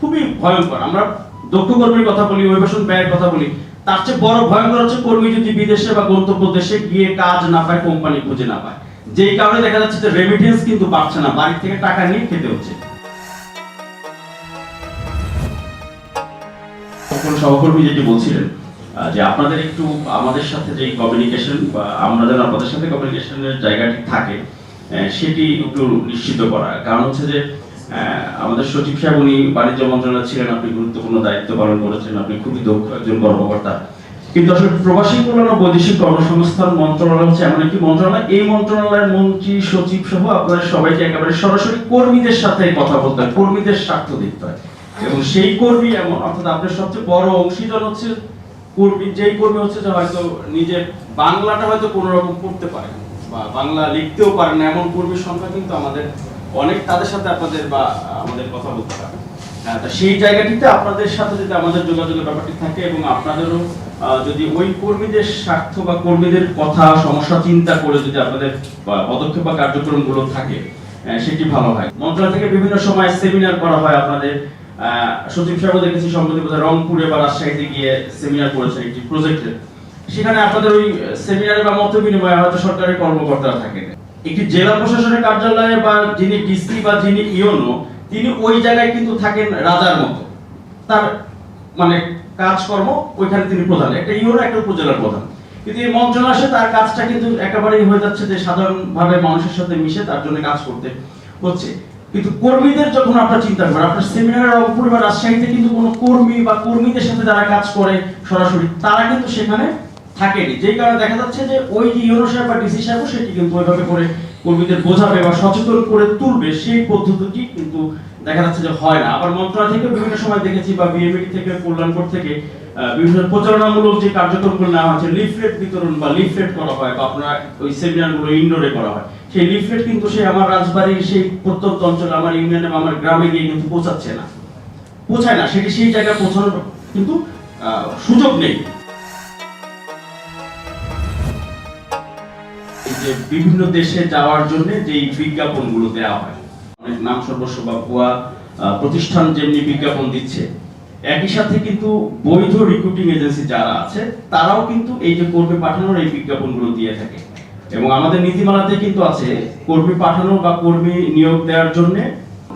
খুবই ভয়ঙ্কর। আমরা দক্ষ কর্মীর কথা বলি, অভিবাসন ব্যয়ের কথা বলি। তার চেয়ে বড় ভয়ঙ্কর হচ্ছে কর্মী যদি বিদেশে বা গন্তব্য দেশে গিয়ে কাজ না পায়, কোম্পানি খুঁজে না পায়। যেই কারণে দেখা যাচ্ছে যে রেমিটেন্স কিন্তু পাচ্ছে না বাড়ি থেকে টাকা নিয়ে খেতে হচ্ছে। সহকর্মী যেটি বলছিলেন যে আপনাদের একটু আমাদের সাথে যে কমিউনিকেশন বা আমরা আপনাদের সাথে কমিউনিকেশনের জায়গাটি থাকে সেটি একটু নিশ্চিত করা। কারণ হচ্ছে যে আমাদের সচিব সাহেব উনি বাণিজ্য মন্ত্রণালয় ছিলেন, আপনি গুরুত্বপূর্ণ দায়িত্ব পালন করেছেন, আপনি খুবই দক্ষ একজন কর্মকর্তা। কিন্তু আসলে প্রবাসী কল্যাণ ও বৈদেশিক কর্মসংস্থান মন্ত্রণালয় হচ্ছে এমন একটি মন্ত্রণালয়। এই মন্ত্রণালয়ের মন্ত্রী, সচিব সহ আপনাদের সবাইকে একেবারে সরাসরি কর্মীদের সাথে কথা বলতে হয়, কর্মীদের স্বার্থ দেখতে হয়। এবং সেই কর্মী এমন, অর্থাৎ আপনার সবচেয়ে বড় অংশীদার হচ্ছে কর্মী, যেই কর্মী হচ্ছে যে হয়তো নিজের বাংলাটা হয়তো কোনো রকম পড়তে পারে বা বাংলা লিখতেও পারে না, এমন কর্মীর সংখ্যা কিন্তু আমাদের অনেক তাদের সাথে আপনাদের বা আমাদের কথা বলতে পারে। হ্যাঁ, সেই জায়গাটিতে আপনাদের সাথে যদি আমাদের যোগাযোগের ব্যাপারটি থাকে এবং আপনাদেরও যদি ওই কর্মীদের স্বার্থ বা কর্মীদের কথা সমস্যা চিন্তা করে যদি আপনাদের পদক্ষেপ বা কার্যক্রমগুলো থাকে সেটি ভালো হয়। মন্ত্রণালয় থেকে বিভিন্ন সময় সেমিনার করা হয় আপনাদের। সচিব সাহেব দেখেছি সম্প্রতি বোধহয় রংপুরে বা রাজশাহীতে গিয়ে সেমিনার করেছেন একটি প্রজেক্টে সেখানে আপনাদের ওই সেমিনারে বা মত বিনিময়ে হয়তো সরকারের কর্মকর্তারা থাকেন। একটি জেলা প্রশাসনের কার্যালয়ে বা যিনি ডিসি বা যিনি ইওনো, তিনি ওই জায়গায় কিন্তু থাকেন রাজার মতো। তার মানে কাজকর্ম ওইখানে তিনি প্রধান। একটা ইউরো একটা উপজেলার প্রধান। কিন্তু এই মন্ত্রণালয় তার কাজটা কিন্তু একেবারেই হয়ে যাচ্ছে যে সাধারণভাবে মানুষের সাথে মিশে তার জন্য কাজ করতে হচ্ছে। কিন্তু কর্মীদের যখন আপনার চিন্তা করেন আপনার সেমিনারের রংপুর বা রাজশাহীতে কিন্তু কোনো কর্মী বা কর্মীদের সাথে যারা কাজ করে সরাসরি, তারা কিন্তু সেখানে থাকেনি। যেই কারণে দেখা যাচ্ছে যে ওই যে ইউরো সাহেব বা ডিসি সাহেব সেটি কিন্তু ওইভাবে করে কর্মীদের বোঝাবে বা সচেতন করে তুলবে, সেই পদ্ধতিটি কিন্তু দেখা যাচ্ছে যে হয় না। আবার মন্ত্রণালয় থেকে বিভিন্ন সময় দেখেছি বা বিএমডি থেকে কল্যাণপুর থেকে বিভিন্ন প্রচারণামূলক যে কার্যক্রমগুলো নেওয়া হচ্ছে লিফলেট বিতরণ বা লিফলেট করা হয় বা আপনার ওই সেমিনারগুলো ইনডোরে করা হয়। সেই লিফলেট কিন্তু সেই আমার রাজবাড়ির সেই প্রত্যন্ত অঞ্চলে, আমার ইউনিয়নে বা আমার গ্রামে গিয়ে কিন্তু পৌঁছাচ্ছে না। পৌঁছায় না, সেটি সেই জায়গায় পৌঁছানোর কিন্তু সুযোগ নেই। যে বিভিন্ন দেশে যাওয়ার জন্য যেই বিজ্ঞাপনগুলো দেওয়া হয়। অনেক নাম সর্বস্ব বা ভুয়া প্রতিষ্ঠান যেমনি বিজ্ঞাপন দিচ্ছে, একই সাথে কিন্তু বৈধ রিক্রুটিং এজেন্সি যারা আছে, তারাও কিন্তু এই যে কর্মী পাঠানোর এই বিজ্ঞাপনগুলো দিয়ে থাকে। এবং আমাদের নীতিমালাতে কিন্তু আছে, কর্মী পাঠানো বা কর্মী নিয়োগ দেওয়ার জন্য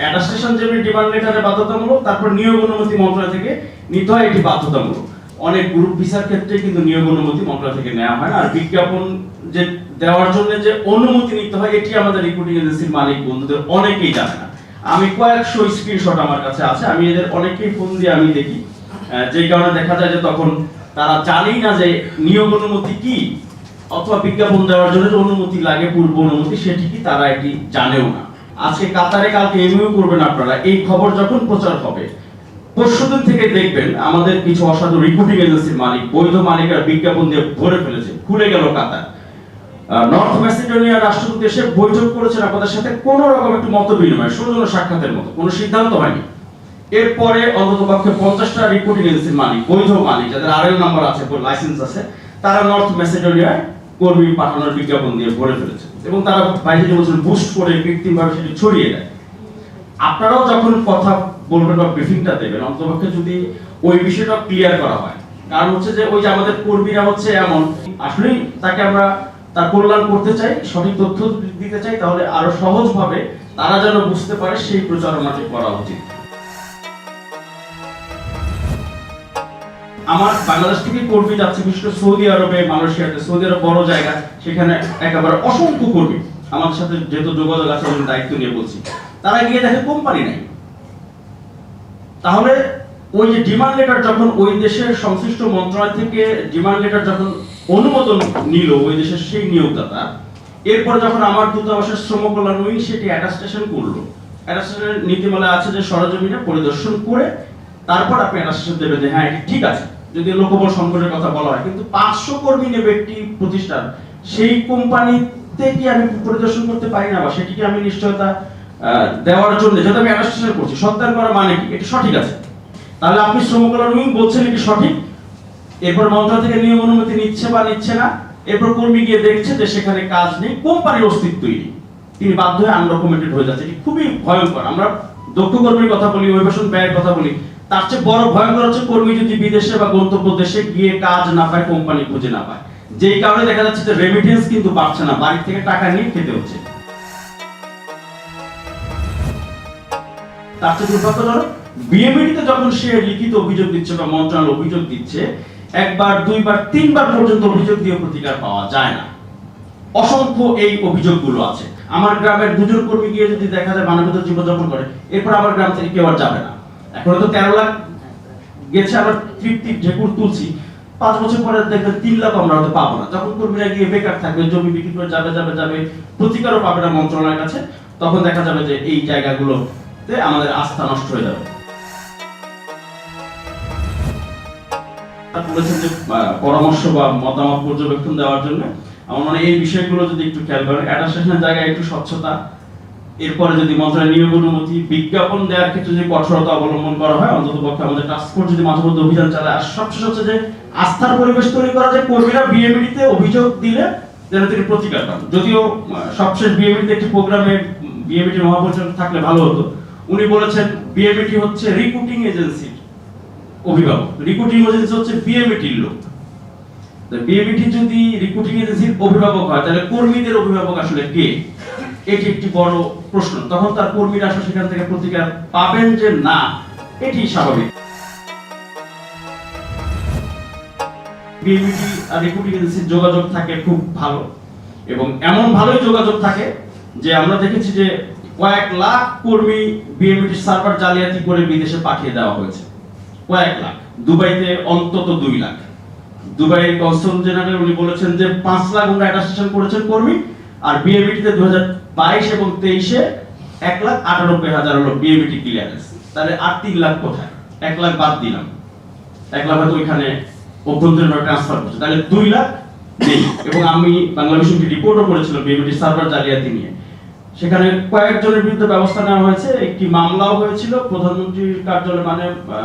অ্যাটাস্টেশন যেমনি ডিমান্ড লেটারে বাধ্যতামূলক, তারপর নিয়োগ অনুমতি মন্ত্রণালয় থেকে নিতে হয়, এটি বাধ্যতামূলক। অনেক গ্রুপ ভিসার ক্ষেত্রে কিন্তু নিয়োগ অনুমতি মন্ত্রণালয় থেকে নেওয়া হয় না, আর বিজ্ঞাপন যে দেওয়ার জন্য যে অনুমতি নিতে হয়, এটি আমাদের রিক্রুটিং এজেন্সির মালিক, বন্ধুদের অনেকেই জানে না। আমি কয়েকশো স্ক্রিনশট আমার কাছে আছে, আমি এদের অনেকেই ফোন দিয়ে আমি দেখি। যে কারণে দেখা যায় যে তখন তারা জানেই না যে নিয়োগ অনুমতি কি, অথবা বিজ্ঞাপন দেওয়ার জন্য যে অনুমতি লাগে, পূর্ব অনুমতি, সেটি কি তারা এটি জানেও না। আজকে কাতারে কালকে এমইউ করবেন আপনারা, এই খবর যখন প্রচার হবে পরশুদিন থেকে দেখবেন আমাদের কিছু অসাধু রিক্রুটিং এজেন্সির মালিক, বৈধ মালিকরা বিজ্ঞাপন দিয়ে ভরে ফেলেছে, খুলে গেল কাতার। নর্থ ম্যাসিডোনিয়ার রাষ্ট্রপতি এসে বৈঠক করেছেন আপনাদের সাথে। কোন রকম একটু মত বিনিময় সৌজন্য সাক্ষাতের মতো। কোনো সিদ্ধান্ত হয়নি। এরপরে অন্তত পক্ষে পঞ্চাশটা রিপোর্টিং এজেন্সির মালিক, বৈধ মালিক, যাদের আরএল নাম্বার আছে লাইসেন্স আছে, তারা নর্থ ম্যাসিডোনিয়ায় কর্মী পাঠানোর বিজ্ঞাপন দিয়ে ভরে ফেলেছে। এবং তারা বাইরে যে বছর বুস্ট করে কৃত্রিমভাবে সেটি ছড়িয়ে দেয়। আপনারাও যখন কথা বলবেন বা ব্রিফিংটা দেবেন অন্তপক্ষে যদি ওই বিষয়টা ক্লিয়ার করা হয়। কারণ হচ্ছে যে ওই যে আমাদের কর্মীরা হচ্ছে এমন, আসলেই তাকে আমরা তার কল্যাণ করতে চাই, সঠিক তথ্য দিতে চাই, তাহলে আরও সহজভাবে তারা যেন বুঝতে পারে সেই প্রচারণাটি করা উচিত। আমার বাংলাদেশ থেকে কর্মী যাচ্ছে, বিশেষ সৌদি আরবে, মালয়েশিয়াতে, সৌদি আরব বড় জায়গা, সেখানে একেবারে অসংখ্য কর্মী। আমাদের সাথে যেহেতু যোগাযোগ আছে আমি দায়িত্ব নিয়ে বলছি। তারা গিয়ে দেখে কোম্পানি নাই। তাহলে ওই যে ডিমান্ড লেটার যখন ওই দেশের সংশ্লিষ্ট মন্ত্রণালয় থেকে ডিমান্ড লেটার যখন অনুমোদন নিল ওই দেশের সেই নিয়োগদাতা। এরপর যখন আমার দূতাবাসের শ্রম কল্যাণ উইং সেটি অ্যাটাস্টেশন করল। অ্যাটাস্টেশনের নীতিমালা আছে যে সরজমিনে পরিদর্শন করে তারপর আপনি অ্যাটাস্টেশন দেবেন যে হ্যাঁ এটি ঠিক আছে যদি লোকবল সংকটের কথা বলা হয়। কিন্তু পাঁচশো কর্মী নেবে একটি প্রতিষ্ঠান, সেই কোম্পানিতে কি আমি পরিদর্শন করতে পারি না বা সেটিকে আমি নিশ্চয়তা দেওয়ার জন্য যেটা আমি অ্যাটাস্টেশন করছি, সত্যায়ন করা মানে কি? এটি সঠিক আছে। তাহলে আপনি শ্রম কল্যাণ উইং বলছেন এটি সঠিক এরপর মন্ত্রণালয় থেকে নিয়ম অনুমতি নিচ্ছে বা নিচ্ছে না, এরপর কর্মী গিয়ে দেখছে যে সেখানে কাজ নেই, কোম্পানির অস্তিত্বই নেই। তিনি বাধ্য হয়ে আনডকুমেন্টেড হয়ে যাচ্ছে খুবই ভয়ঙ্কর। আমরা দক্ষ কর্মীর কথা বলি, অভিবাসন ব্যয়ের কথা বলি, তার চেয়ে বড় ভয়ঙ্কর হচ্ছে কর্মী যদি বিদেশে বা গন্তব্য দেশে গিয়ে কাজ না পায়, কোম্পানি খুঁজে না পায়। যেই কারণে দেখা যাচ্ছে যে রেমিটেন্স কিন্তু পাচ্ছে না বাড়ি থেকে টাকা নিয়ে খেতে হচ্ছে। তার চেয়ে দুর্ভাগ্যজনক বিএমইডিতে যখন সে লিখিত অভিযোগ দিচ্ছে বা মন্ত্রণালয় অভিযোগ দিচ্ছে একবার, দুইবার, তিনবার পর্যন্ত অভিযোগ দিয়ে প্রতিকার পাওয়া যায় না। অসংখ্য এই অভিযোগগুলো আছে। আমার গ্রামের দুজন কর্মী গিয়ে যদি দেখা যায় মানবিত জীবনযাপন করে, এরপর আমার গ্রাম থেকে কেউ আর যাবে না। এখন তো তেরো লাখ গেছে, আবার তৃপ্তি ঢেকুর তুলছি। পাঁচ বছর পরে দেখবেন তিন লাখ আমরা হয়তো পাবো না। যখন কর্মীরা গিয়ে বেকার থাকবে, জমি বিক্রি করে যাবে যাবে যাবে, প্রতিকারও পাবে না মন্ত্রণালয়ের কাছে, তখন দেখা যাবে যে এই জায়গাগুলোতে আমাদের আস্থা নষ্ট হয়ে যাবে। বলেছেন যে পরামর্শ বা মতামত পর্যবেক্ষণ দেওয়ার জন্য। আমার এই বিষয়গুলো যদি একটু খেয়াল করেন জায়গায় একটু স্বচ্ছতা, এরপরে যদি মন্ত্রণালয় নিয়োগ অনুমতি, বিজ্ঞাপন দেওয়ার ক্ষেত্রে যদি কঠোরতা অবলম্বন করা হয় অন্তত পক্ষে আমাদের টাস্ক ফোর্স যদি মাঝে মধ্যে অভিযান চালায়, আর হচ্ছে যে, আস্থার পরিবেশ তৈরি করা যায় কর্মীরা বিএমডিতে অভিযোগ দিলে, যেন তিনি প্রতিকার পান। যদিও সবশেষ বিএমডিতে একটি প্রোগ্রামে বিএমডি মহাপরিচালক থাকলে ভালো হতো। উনি বলেছেন বিএমডি হচ্ছে রিক্রুটিং এজেন্সি অভিভাবক। রিক্রুটিং এজেন্সি হচ্ছে বিএমইটির লোক। বিএমইটি যদি রিক্রুটিং এজেন্সির অভিভাবক হয়, তাহলে কর্মীদের অভিভাবক আসলে কে? এটি একটি বড় প্রশ্ন। তখন তার কর্মীরা আসলে সেখান থেকে প্রতিকার পাবেন যে না, এটি স্বাভাবিক। বিএমইটি আর রিক্রুটিং এজেন্সির যোগাযোগ থাকে খুব ভালো। এবং এমন ভালোই যোগাযোগ থাকে যে আমরা দেখেছি যে কয়েক লাখ কর্মী বিএমইটির সার্ভার জালিয়াতি করে বিদেশে পাঠিয়ে দেওয়া হয়েছে। কয়েক লাখ। দুবাইতে অন্তত দুই লাখ। দুবাইয়ের কনসুল জেনারেল, উনি বলেছেন যে পাঁচ লাখ ওনারা অ্যাটাস্টেশন করেছেন কর্মী, আর বিএমইটিতে দু হাজার বাইশ এবং তেইশে এক লাখ আটানব্বই হাজার হলো বিএমইটি ক্লিয়ারেন্স তাহলে আর তিন লাখ কোথায়? এক লাখ বাদ দিলাম। এক লাখ হয়তো ওইখানে অভ্যন্তরীণ ট্রান্সফার করছে তাহলে দুই লাখ নেই। এবং আমি বাংলাদেশ রিপোর্টও করেছিলাম বিএমইটি সার্ভার জালিয়াতি নিয়ে। সেখানে কয়েকজনের বিরুদ্ধে ব্যবস্থা নেওয়া হয়েছে। একটি মামলাও হয়েছিল। প্রধানমন্ত্রীর কার্যালয় মানে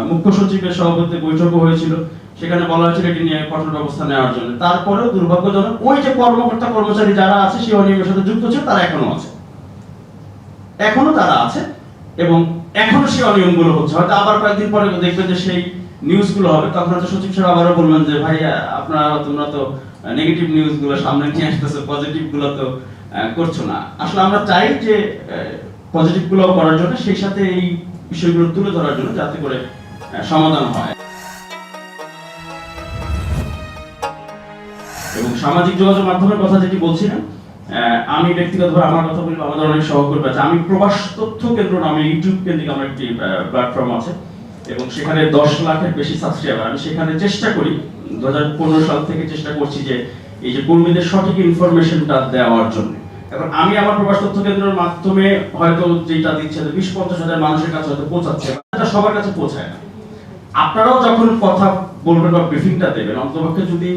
মুখ্য সচিবের সভাপতিতে বৈঠকও হয়েছিল। সেখানে বলা হয়েছিল এটি নিয়ে কঠোর ব্যবস্থা নেওয়ার জন্য। তারপরেও দুর্ভাগ্যজনক ওই যে কর্মকর্তা কর্মচারী যারা আছে, সেই অনিয়মের সাথে যুক্ত ছিল, তারা এখনও আছে। এখনও তারা আছে এবং এখনও সেই অনিয়মগুলো হচ্ছে। হয়তো আবার কয়েকদিন পরে দেখবেন যে সেই নিউজগুলো হবে। তখন হয়তো সচিব সাহেব আবারও বলবেন যে ভাই আপনারা, তোমরা তো নেগেটিভ নিউজগুলো সামনে নিয়ে আসতেছে পজিটিভগুলো তো করছ না। আসলে আমরা চাই যে পজিটিভগুলো করার জন্য, সেই সাথে এই বিষয়গুলো তুলে ধরার জন্য যাতে করে সমাধান হয়। এবং সামাজিক যোগাযোগ মাধ্যমের কথা যেটি বলছিলাম আমি ব্যক্তিগতভাবে আমার কথা বলব আমাদের অনেক সহকর্মী আছে। আমি প্রবাস তথ্য কেন্দ্র নামে ইউটিউব কেন্দ্রিক আমার একটি প্ল্যাটফর্ম আছে। এবং সেখানে দশ লাখের বেশি সাবস্ক্রাইবার আমি সেখানে চেষ্টা করি, দু হাজার পনেরো সাল থেকে চেষ্টা করছি যে এই যে কর্মীদের সঠিক ইনফরমেশনটা দেওয়ার জন্য। এখন আমি আমার প্রবাস তথ্য কেন্দ্রের মাধ্যমে হয়তো যেটা দিচ্ছে বিশ পঞ্চাশ হাজার মানুষের কাছে হয়তো পৌঁছাচ্ছে সবার কাছে পৌঁছায় না। আপনারাও যখন কথা বলবেন বা ব্রিফিংটা দেবেন অন্তপক্ষে যদি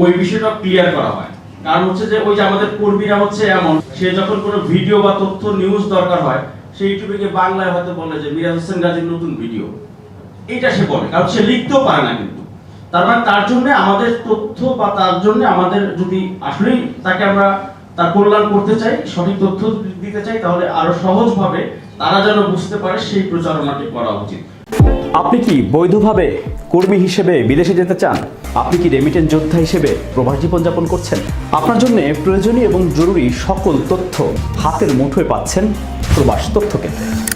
ওই বিষয়টা ক্লিয়ার করা হয়। কারণ হচ্ছে যে ওই যে আমাদের কর্মীরা হচ্ছে এমন, সে যখন কোনো ভিডিও বা তথ্য নিউজ দরকার হয়, সে ইউটিউবে গিয়ে বাংলায় হয়তো বলে যে মিরাজ হোসেন গাজীর নতুন ভিডিও এটা সে বলে, কারণ সে লিখতেও পারে না কিন্তু। তার মানে তার জন্য আমাদের তথ্য বা তার জন্য আমাদের যদি আসলেই তাকে আমরা তার কল্যাণ করতে চাই, সঠিক তথ্য দিতে চাই, তাহলে আরও সহজভাবে তারা যেন বুঝতে পারে সেই প্রচারণাটি করা উচিত। আপনি কি বৈধভাবে কর্মী হিসেবে বিদেশে যেতে চান? আপনি কি রেমিটেন্স যোদ্ধা হিসেবে প্রবাস জীবনযাপন করছেন? আপনার জন্য প্রয়োজনীয় এবং জরুরি সকল তথ্য হাতের মুঠোয় পাচ্ছেন প্রবাস তথ্য কেন্দ্রে।